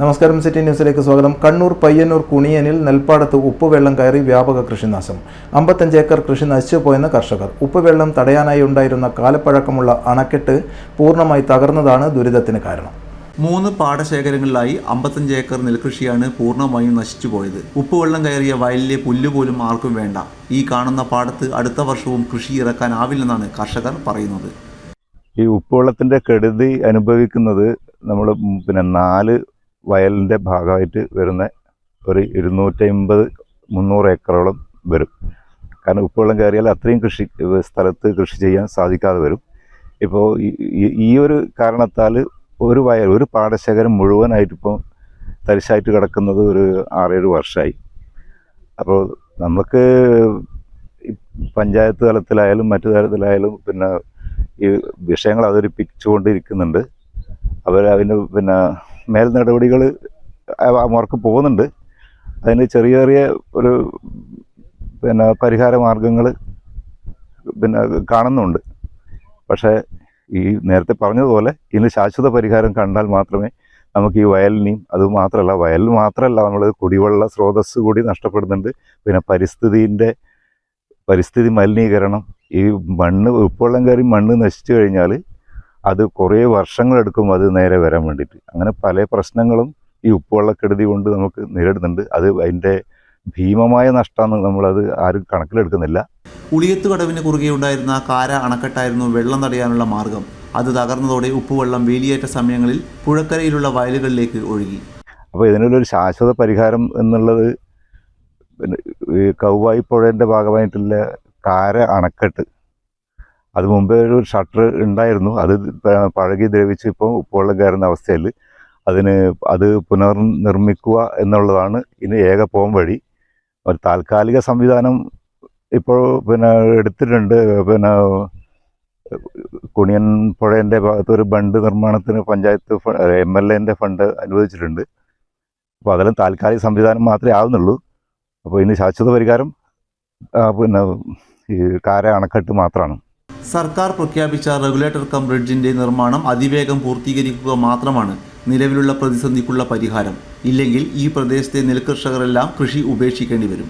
നമസ്കാരം സിറ്റി ന്യൂസിലേക്ക് സ്വാഗതം. കണ്ണൂർ പയ്യന്നൂർ കുണിയനിൽ നെൽപ്പാടത്ത് ഉപ്പുവെള്ളം കയറി വ്യാപക കൃഷിനാശം. അമ്പത്തഞ്ച് ഏക്കർ കൃഷി നശിച്ചുപോയെന്ന് കർഷകർ. ഉപ്പുവെള്ളം തടയാനായി ഉണ്ടായിരുന്ന കാലപ്പഴക്കമുള്ള അണക്കെട്ട് പൂർണമായി തകർന്നതാണ് ദുരിതത്തിന് കാരണം. മൂന്ന് പാടശേഖരങ്ങളിലായി അമ്പത്തഞ്ച് ഏക്കർ നെൽകൃഷിയാണ് പൂർണമായും നശിച്ചുപോയത് ഉപ്പുവെള്ളം കയറിയ വയലിലെ പുല്ലുപോലും ആർക്കും വേണ്ട. ഈ കാണുന്ന പാടത്ത് അടുത്ത വർഷവും കൃഷി ഇറക്കാനാവില്ലെന്നാണ് കർഷകർ പറയുന്നത്. ഈ ഉപ്പുവെള്ളത്തിന്റെ കെടുതി അനുഭവിക്കുന്നത് നമ്മൾ പിന്നെ നാല് വയലിന്റെ ഭാഗമായിട്ട് വരുന്ന ഒരു ഇരുന്നൂറ്റമ്പത് മുന്നൂറ് ഏക്കറോളം വരും. കാരണം ഉപ്പുവെള്ളം കയറിയാൽ അത്രയും കൃഷി സ്ഥലത്ത് കൃഷി ചെയ്യാൻ സാധിക്കാതെ വരും. ഇപ്പോൾ ഈ ഒരു കാരണത്താൽ ഒരു വയൽ ഒരു പാടശേഖരം മുഴുവനായിട്ട് ഇപ്പോൾ തരിശായിട്ട് കിടക്കുന്നത് ഒരു ആറേഴ് വർഷമായി. അപ്പോൾ നമുക്ക് പഞ്ചായത്ത് തലത്തിലായാലും മറ്റു തലത്തിലായാലും പിന്നെ ഈ വിഷയങ്ങൾ അവതരിപ്പിച്ചുകൊണ്ടിരിക്കുന്നുണ്ട്. അവർ അതിന് പിന്നെ മേൽ നടപടികൾ അവർക്ക് പോകുന്നുണ്ട്. അതിന് ചെറിയ ചെറിയ ഒരു പിന്നെ പരിഹാര മാർഗങ്ങൾ പിന്നെ കാണുന്നുണ്ട്. പക്ഷേ ഈ നേരത്തെ പറഞ്ഞതുപോലെ ഇതിന് ശാശ്വത പരിഹാരം കണ്ടാൽ മാത്രമേ നമുക്ക് ഈ വയലിനെയും അത് മാത്രമല്ല വയലിൽ മാത്രമല്ല നമ്മൾ കുടിവെള്ള സ്രോതസ് കൂടി നഷ്ടപ്പെടുന്നുണ്ട്. പിന്നെ പരിസ്ഥിതിന്റെ പരിസ്ഥിതി മലിനീകരണം ഈ മണ്ണ് ഉപ്പുവെള്ളം കയറി മണ്ണ് നശിച്ചു കഴിഞ്ഞാൽ അത് കുറേ വർഷങ്ങളെടുക്കും അത് നേരെ വരാൻ വേണ്ടിയിട്ട്. അങ്ങനെ പല പ്രശ്നങ്ങളും ഈ ഉപ്പുവെള്ളക്കെടുതി കൊണ്ട് നമുക്ക് നേരിടുന്നുണ്ട്. അത് അതിന്റെ ഭീമമായ നഷ്ടമാണ് നമ്മളത് ആരും കണക്കിലെടുക്കുന്നില്ല. ഉളിയത്ത് കടവിന് കുറുകെ ഉണ്ടായിരുന്ന കാര അണക്കെട്ടായിരുന്നു വെള്ളം തടയാനുള്ള മാർഗം. അത് തകർന്നതോടെ ഉപ്പുവെള്ളം വേലിയേറ്റ സമയങ്ങളിൽ പുഴക്കരയിലുള്ള വയലുകളിലേക്ക് ഒഴുകി. അപ്പോൾ ഇതിനൊരു ശാശ്വത പരിഹാരം എന്നുള്ളത് കൗവായി പുഴേന്റെ ഭാഗമായിട്ടുള്ള കാര അണക്കെട്ട് അത് മുമ്പേ ഒരു ഷട്ടർ ഉണ്ടായിരുന്നു. അത് പഴകി ദ്രവിച്ച് ഇപ്പോൾ ഉപ്പുവെള്ളം കയറുന്ന അവസ്ഥയിൽ അതിന് അത് പുനർനിർമ്മിക്കുക എന്നുള്ളതാണ് ഇനി ഏക പോം വഴി. ഒരു താൽക്കാലിക സംവിധാനം ഇപ്പോൾ പിന്നെ എടുത്തിട്ടുണ്ട്. പിന്നെ കുണിയൻ പുഴേന്റെ ഭാഗത്ത് ഒരു ബണ്ട് നിർമ്മാണത്തിന് പഞ്ചായത്ത് എം എൽ എന്റെ ഫണ്ട് അനുവദിച്ചിട്ടുണ്ട്. അപ്പോൾ അതെല്ലാം താൽക്കാലിക സംവിധാനം മാത്രമേ ആവുന്നുള്ളൂ. അപ്പോൾ ഇനി ശാശ്വത പരിഹാരം പിന്നെ ഈ കാര അണക്കെട്ട് മാത്രമാണ്. സർക്കാർ പ്രഖ്യാപിച്ച റെഗുലേറ്റർ കം ബ്രിഡ്ജിന്റെ നിർമ്മാണം അതിവേഗം പൂർത്തീകരിക്കുക മാത്രമാണ് നിലവിലുള്ള പ്രതിസന്ധിക്കുള്ള പരിഹാരം. ഇല്ലെങ്കിൽ ഈ പ്രദേശത്തെ നെൽകർഷകരെല്ലാം കൃഷി ഉപേക്ഷിക്കേണ്ടി വരും.